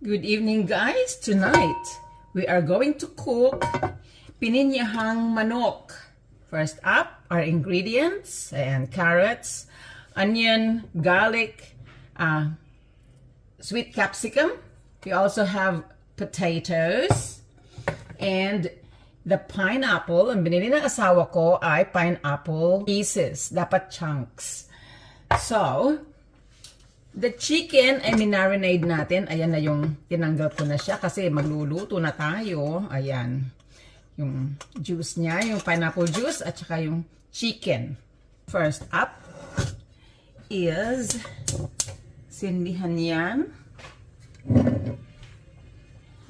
Good evening guys! Tonight, we are going to cook pininyahang manok. First up, our ingredients and carrots, onion, garlic, uh, sweet capsicum. We also have potatoes and the pineapple. Ang binili ng asawa ko ay pineapple pieces. Dapat chunks. So, The chicken ay minarinade natin. Ayan na yung tinanggal ko na siya kasi magluluto na tayo. Ayan. Yung juice niya, yung pineapple juice at saka yung chicken. First up is sindihan yan.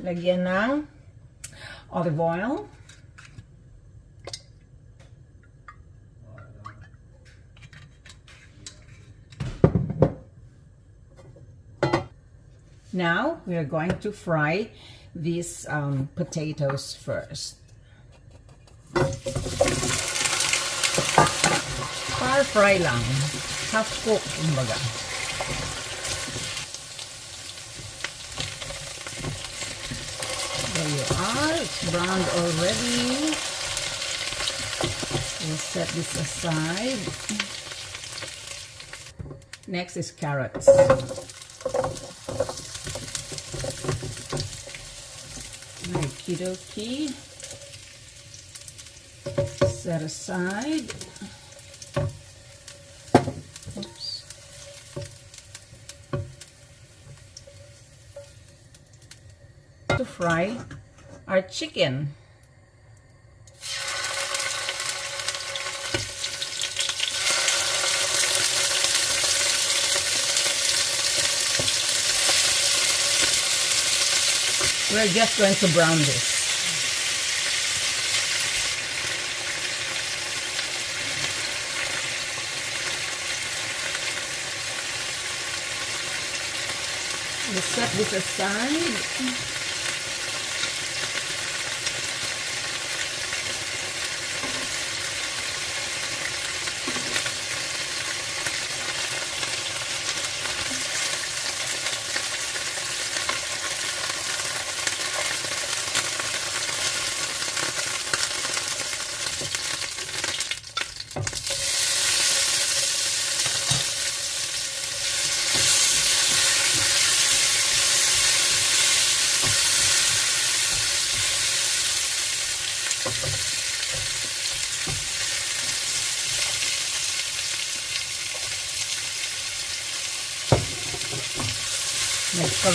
Lagyan ng olive oil. Now, we are going to fry these um, potatoes first. Par fry lang. Half cook, kumbaga. There you are. It's browned already. We'll set this aside. Next is carrots. Okie dokie. Set aside. Oops. To fry our chicken. We're just going to brown this. We'll set this aside.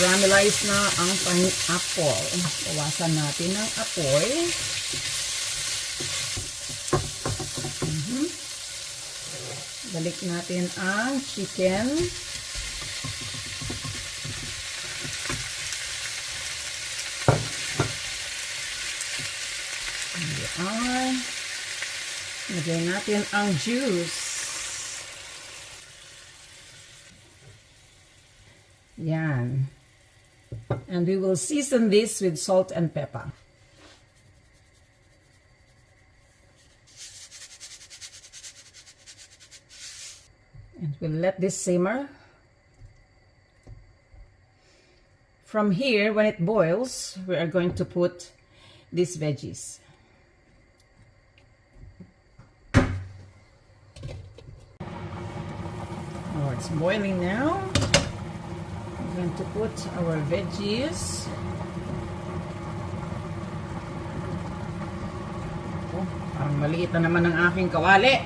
Nag-caramelize na ang pineapple. Bawasan natin ang apoy. Mhm. Balik natin ang chicken. Are. Lagay natin ang juice. Yan. And we will season this with salt and pepper. And we'll let this simmer. From here, when it boils, we are going to put these veggies. Oh, it's boiling now. Going to put our veggies. Oh, parang maliit na naman ang aking kawali.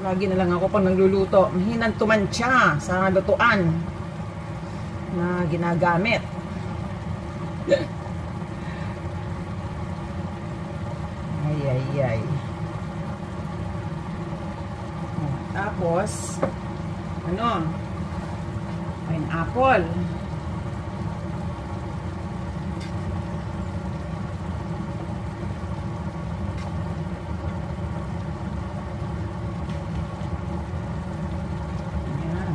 Lagi na lang ako pag nagluluto. Mahinang tumansya sa lutuan na ginagamit. Ay, ay, ay. Tapos, ano? Pineapple. Ayan.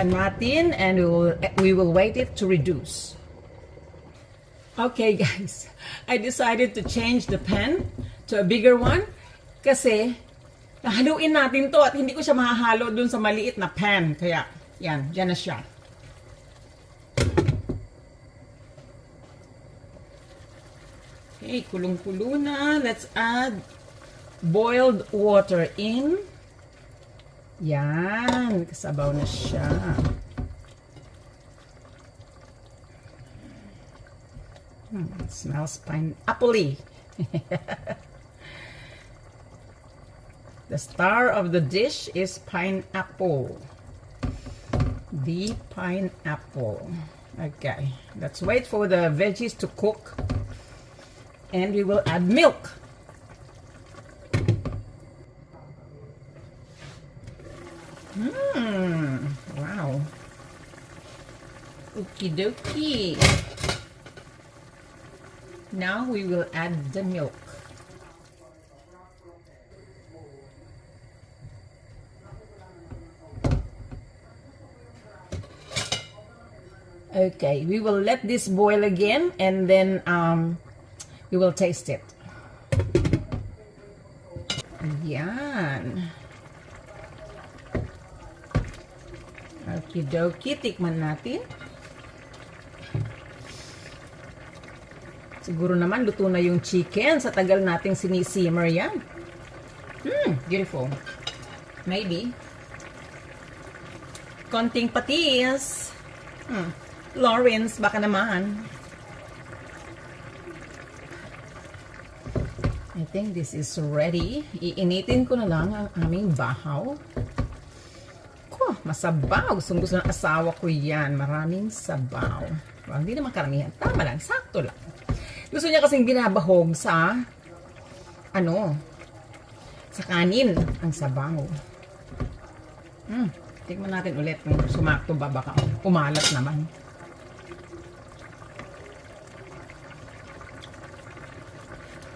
Pan natin and we will, we will wait it to reduce. Okay guys, I decided to change the pan to a bigger one kasi haluin natin to at hindi ko siya mahahalo dun sa maliit na pan. Kaya, yan, dyan na siya. Okay, kulong-kulo na. Let's add boiled water in. Yan, kasabaw na siya. Hmm, smells pineapple The star of the dish is pineapple. The pineapple. Okay, let's wait for the veggies to cook. And we will add milk. Wow. Okie dokie. Now we will add the milk. Okay, we will let this boil again and then um, we will taste it. Okidoki, tikman natin. Siguro naman luto na yung chicken sa tagal nating sinisimmer yan. Hmm, beautiful. Maybe. Konting patis. Hmm. Lawrence, baka naman. I think this is ready. Iinitin ko na lang ang aming bahaw. Masabaw. Gustong gusto ng asawa ko yan. Maraming sabaw. Well, hindi naman karamihan. Tama lang, sakto lang. Gusto niya kasing binabahog sa ano, sa kanin ang sabaw. Hmm, tingnan natin ulit kung sumakto ba baka umalat naman.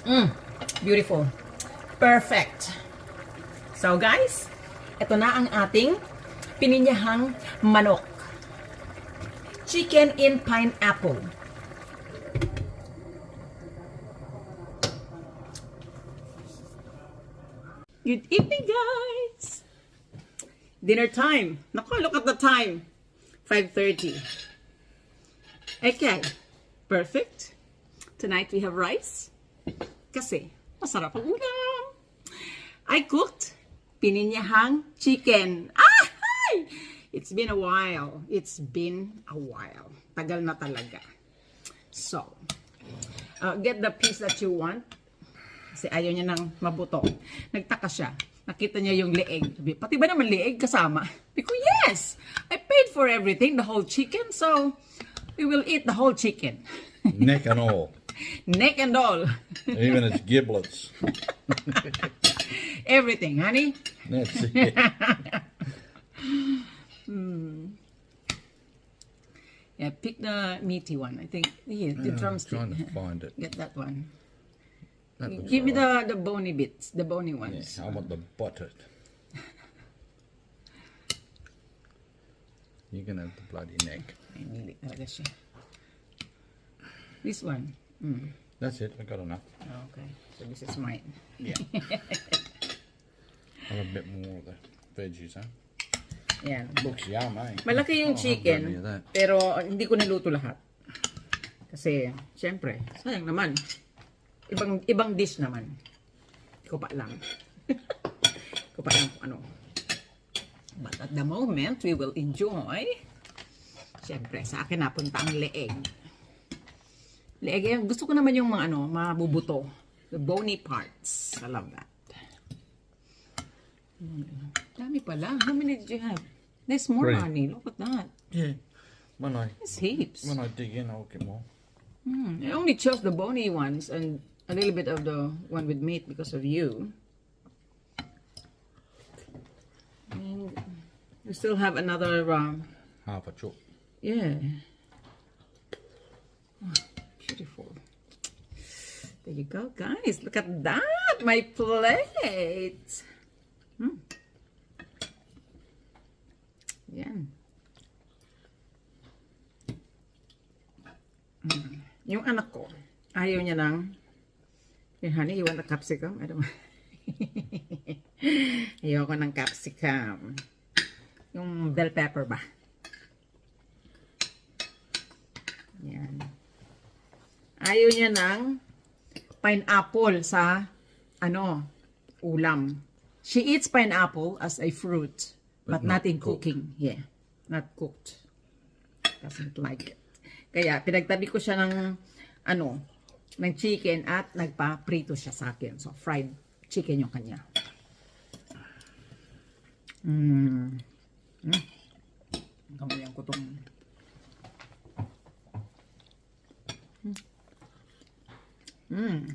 Mm, beautiful. Perfect. So guys, ito na ang ating pininyahang manok. Chicken in pineapple. Good evening, guys! Dinner time. Naku, look at the time. 5.30. Okay. Perfect. Tonight we have rice. Kasi, masarap ang ulam. I cooked pininyahang chicken. Ah! Hi! It's been a while. It's been a while. Tagal na talaga. So, uh, get the piece that you want. Kasi ayaw niya ng mabuto. Nagtaka siya. Nakita niya yung leeg. Pati ba naman leeg kasama? Because yes, I paid for everything, the whole chicken, so we will eat the whole chicken. neck and all, Neck and all. even its giblets. Everything, honey. That's it. Yeah, pick the meaty one. I think here, the I'm drumstick. trying to find it. Get that one. That Give me the the bony bits, the bony Yeah, ones. I want the buttered. You're gonna have the bloody neck. Talaga. This one. Mm. That's it. I got enough. Okay. So this is mine. Yeah. I'll have a bit more of the veggies, huh? Yan. Looks yum, eh? Malaki yung Oh, chicken, that. pero hindi ko niluto lahat. Kasi, syempre, sayang naman. Ibang ibang dish naman. Ko pa lang. ko pa lang kung ano. But at the moment, we will enjoy. Syempre, sa akin napunta ang leeg. Leeg, eh, gusto ko naman yung mga ano, mabubuto. The bony parts. I love that. Hmm. Dami pala. How many did you have? There's more, Three. honey. Look at that. Yeah. When I There's heaps. when I dig in, I'll get more. Hmm. I only chose the bony ones and a little bit of the one with meat because of you. And we still have another, um, Half a chop. yeah. Oh, beautiful. There you go, guys. Look at that. My plate. Yung anak ko, ayaw niya ng, yun honey, you want a capsicum? I don't Ayoko ng capsicum. Yung bell pepper ba? Yan. Ayaw niya ng pineapple sa ano, ulam. She eats pineapple as a fruit, but, But not, not in cooked. cooking. Yeah, not cooked. Doesn't like it. Kaya pinagtabi ko siya ng ano, ng chicken at nagpa-prito siya sa akin. So fried chicken yung kanya. Mm. Mm. Kamayan ko tong Mm.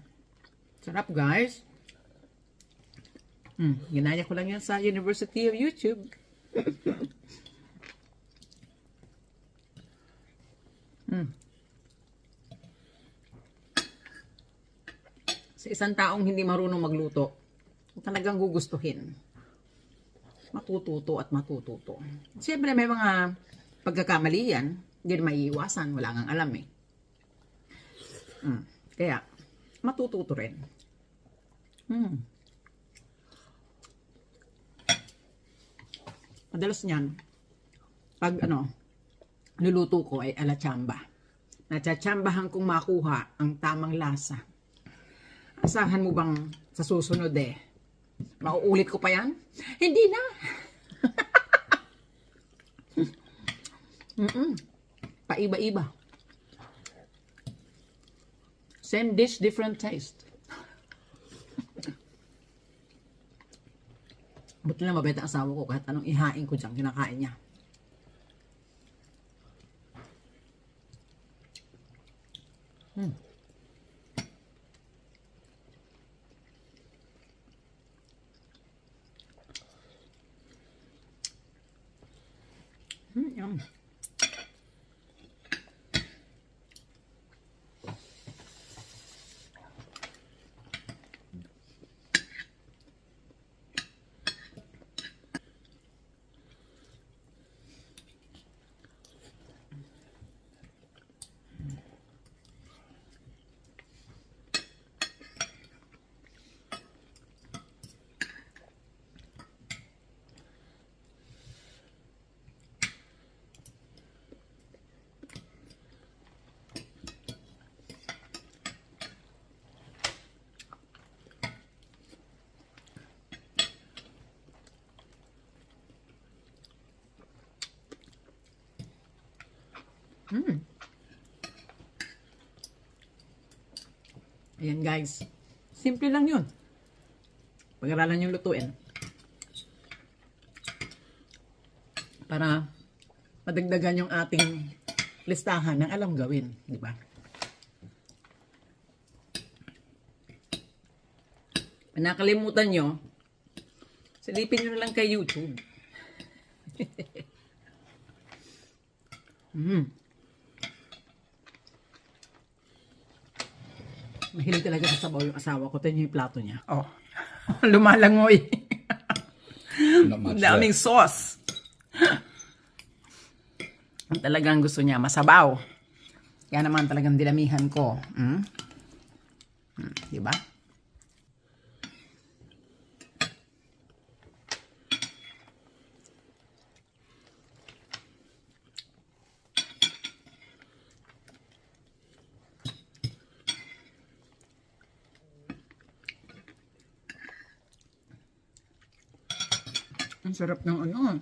Sarap guys. Mm. Ginaya ko lang yan sa University of YouTube. Mm. Sa isang taong hindi marunong magluto, talagang gugustuhin. Matututo at matututo. Siyempre may mga pagkakamali yan, hindi maiiwasan, wala ngang alam eh. Mm. Kaya, matututo rin. Mm. Madalas niyan, pag ano, luluto ko ay ala chamba. Natsatsambahan kong makuha ang tamang lasa. Asahan mo bang sa susunod eh, mauulit ko pa yan? Hindi na. Mm-mm. Paiba-iba. Same dish, different taste. Buti na mabait ang asawa ko kahit anong ihain ko dyan, kinakain niya. Hmm. Hmm, yum. Mm. Ayan guys. Simple lang yun. Pag-aralan yung lutuin. Para madagdagan yung ating listahan ng alam gawin. Di ba? Nakalimutan nyo, silipin nyo na lang kay YouTube. mm. Mahilig talaga sa sabaw yung asawa ko. Ito yung plato niya. Oh. Lumalangoy. Not much Daming left. sauce. Ang talagang gusto niya, masabaw. Kaya naman talagang dinamihan ko. Mm? Mm, di ba? Ang sarap ng ano.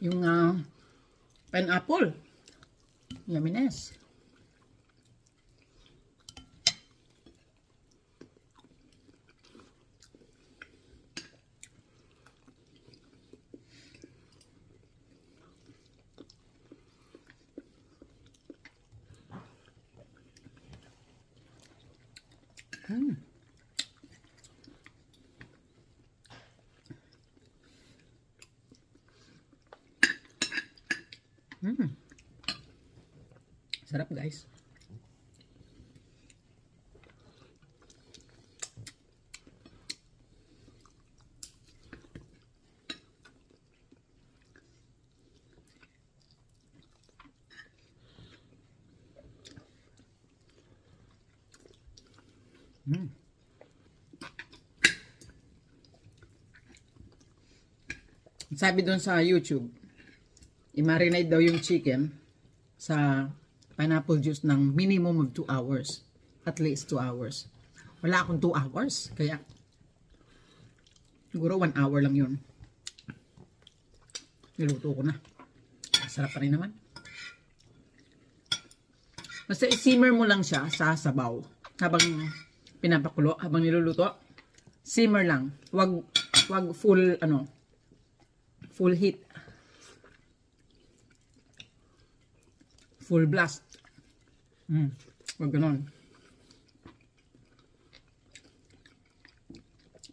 Yung ah, pineapple. Yumminess. Mm. Sarap guys. Mm. Sabi doon sa YouTube, i-marinate daw yung chicken sa pineapple juice ng minimum of 2 hours. At least 2 hours. Wala akong 2 hours. Kaya, siguro 1 hour lang yun. Niluto ko na. Sarap pa rin naman. Basta i-simmer mo lang siya sa sabaw. Habang pinapakulo, habang niluluto. Simmer lang. Wag, wag full, ano, full heat. Full blast. Mm. Wag ganon.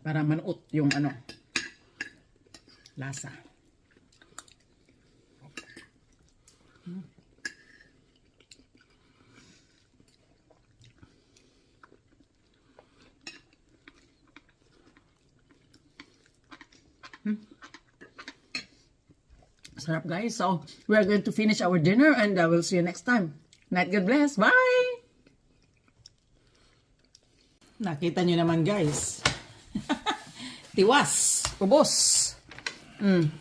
Para manuot yung ano, lasa. Sarap guys. So, we are going to finish our dinner and I will see you next time. Night God bless. Bye! Nakita nyo naman guys. Tiwas. Ubos. Mm.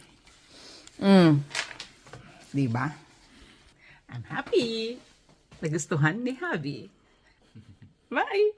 Mm. Diba? I'm happy. Nagustuhan ni Habi. Bye!